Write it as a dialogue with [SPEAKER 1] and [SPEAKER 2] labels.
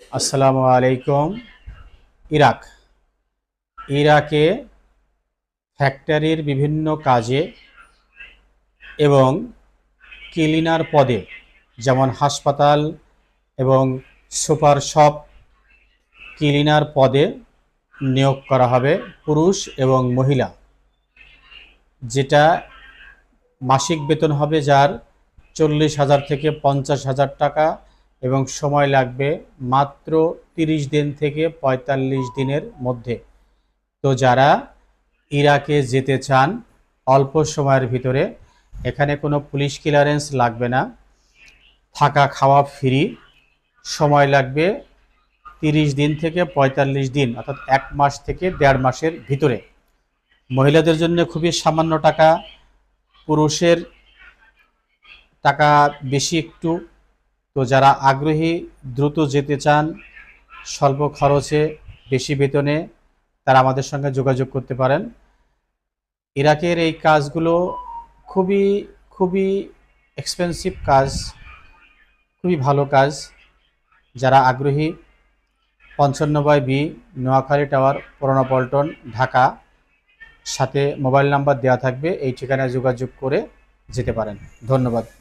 [SPEAKER 1] আসসালামু আলাইকুম। ইরাক। ইরাকে ফ্যাক্টরির বিভিন্ন কাজে এবং ক্লিনার পদে, যেমন হাসপাতাল এবং সুপার শপ, ক্লিনার পদে নিয়োগ করা হবে পুরুষ এবং মহিলা। যেটা মাসিক বেতন হবে যার চল্লিশ হাজার থেকে পঞ্চাশ হাজার টাকা এবং সময় লাগবে মাত্র তিরিশ দিন থেকে পঁয়তাল্লিশ দিনের মধ্যে। তো যারা ইরাকে যেতে চান, অল্প সময়ের ভিতরে, এখানে কোনো পুলিশ ক্লিয়ারেন্স লাগবে না। থাকা, খাওয়া ফ্রি। সময় লাগবে তিরিশ দিন থেকে পঁয়তাল্লিশ দিন, অর্থাৎ এক মাস থেকে দেড় মাসের ভিতরে। মহিলাদের জন্য খুবই সামান্য টাকা, পুরুষের টাকা বেশি একটু তো যারা আগ্রহী, দ্রুত যেতে চান, স্বল্প খরচে, বেশি বেতনে, তারা আমাদের সঙ্গে যোগাযোগ করতে পারেন। ইরাকের এই কাজগুলো খুবই খুবই এক্সপেন্সিভ কাজ, খুবই ভালো কাজ। যারা আগ্রহী পঞ্চান্ন বাই বি, নোয়াখালী টাওয়ার, পুরোনো পল্টন, ঢাকা, সাথে মোবাইল নাম্বার দেওয়া থাকবে, এই ঠিকানায় যোগাযোগ করে যেতে পারেন। ধন্যবাদ।